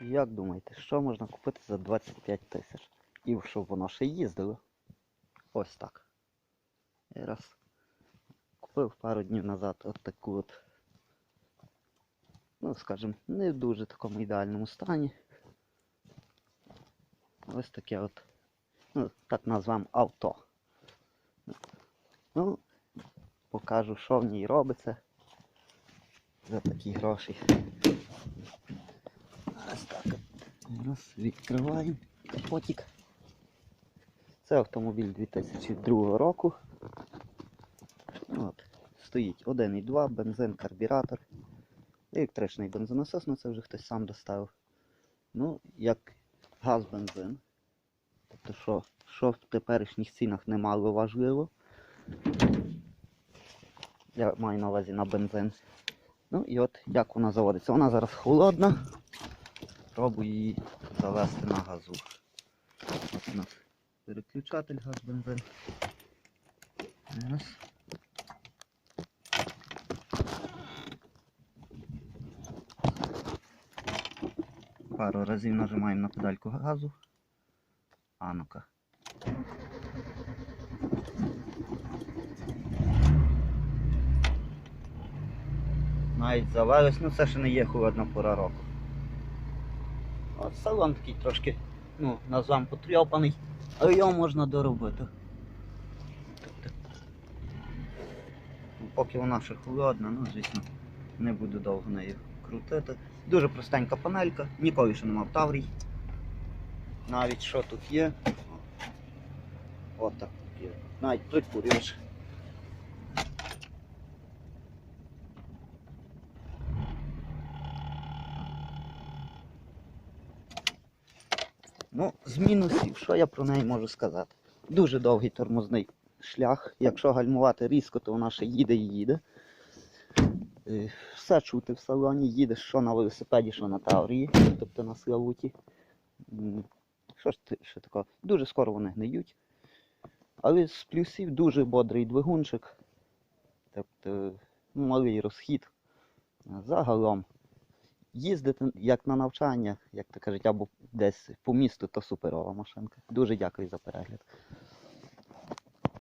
Як думаєте, що можна купити за 25 тисяч? І щоб воно ще їздило? Ось так. Я раз купив пару днів назад от таку от, ну скажімо, не в дуже такому ідеальному стані. Ось таке от, ну, так назвемо авто. Ну, покажу, що в ній робиться за такі гроші. Ось так. Раз, відкриваємо капотик. Це автомобіль 2002 року. От. Стоїть 1,2, бензин, карбюратор. Електричний бензонасос, ну це вже хтось сам доставив. Ну, як газ-бензин. Тобто, що, що в теперішніх цінах немало важливо. Я маю на увазі на бензин. Ну і от як вона заводиться. Вона зараз холодна. Пробую її завести на газу. От у нас переключатель газ бензин. Раз. Пару разів нажимаємо на педальку газу. А ну-ка. Навіть завелось, ну це ще не є холодна пора року. От салон такий трошки, ну, назвам потрьопаний, але його можна доробити. Поки вона ще холодна, ну звісно, не буду довго нею крутити. Дуже простенька панелька, ніколи ще не мав таврій. Навіть що тут є. От так є. Навіть прикурюєш. Ну, з мінусів, що я про неї можу сказати? Дуже довгий тормозний шлях. Якщо гальмувати різко, то вона ще їде і їде. Е, Все чути в салоні, їдеш що на велосипеді, що на Таврії, тобто на Славуті. Що ж ще такого? Дуже скоро вони гниють. Але з плюсів дуже бодрий двигунчик. Тобто ну, малий розхід. Загалом їздити як на навчання, як то кажуть, або десь по місту, то суперова машинка. Дуже дякую за перегляд.